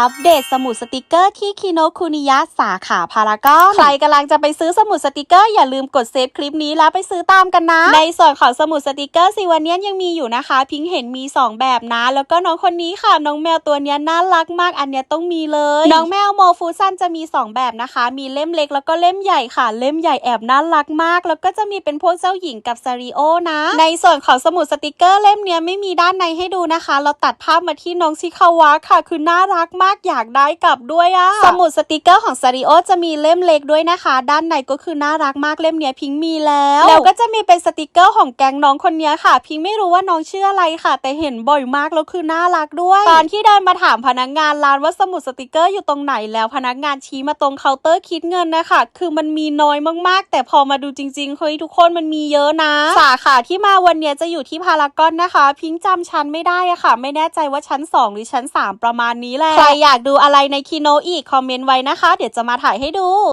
อัปเดตสมุดสติกเกอร์ที่คิโนคุนิยะสาขาพารากอนใครกำลังจะไปซื้อสมุดสติกเกอร์อย่าลืมกดเซฟคลิปนี้แล้วไปซื้อตามกันนะ ในส่วนของสมุดสติกเกอร์ซีวันเนี้ยยังมีอยู่นะคะ พิงเห็นมี 2 แบบนะ แล้วก็น้องคนนี้ค่ะ น้องแมวตัวนี้น่ารักมากอันเนี้ยต้องมีเลย น้องแมวโมฟูซันจะมี 2 แบบนะคะ มีเล่มเล็กแล้วก็เล่มใหญ่ค่ะ เล่มใหญ่แอบน่ารักมาก แล้วก็จะมีเป็นพวกเจ้าหญิงกับซาริโอนะ ในส่วนของสมุดสติกเกอร์เล่มเนี้ยไม่มีด้านในให้ดูนะคะ เราตัดภาพมาที่น้องชิคาวะค่ะ คือน่ารักมากอยากได้กลับด้วยอะสมุดสติกเกอร์ของซาริโอจะมีเล่มเล็กด้วยนะคะ ด้านในก็คือน่ารักมากเล่มเนี้ยพิงมีแล้ว แล้วก็จะมีเป็นสติกเกอร์ของแก๊งน้องคนเนี้ยค่ะ พิงไม่รู้ว่าน้องชื่ออะไรค่ะ แต่เห็นบ่อยมากแล้วคือน่ารักด้วย ตอนที่เดินมาถามพนักงานร้านว่าสมุดสติกเกอร์อยู่ตรงไหนแล้วพนักงานชี้มาตรงเคาน์เตอร์คิดเงินนะคะ คือมันมีน้อยมากๆ แต่พอมาดูจริงๆเฮ้ยทุกคนมันมีเยอะนะ สาขาที่มาวันเนี้ยจะอยู่ที่พารากอนนะคะ พิงจำชั้นไม่ได้อะค่ะ ไม่แน่ใจว่าชั้น 2 หรือชั้น 3 ประมาณนี้แหละใครอยากดูอะไรในคีโนอีกคอมเมนต์ไว้นะคะ เดี๋ยวจะมาถ่ายให้ดู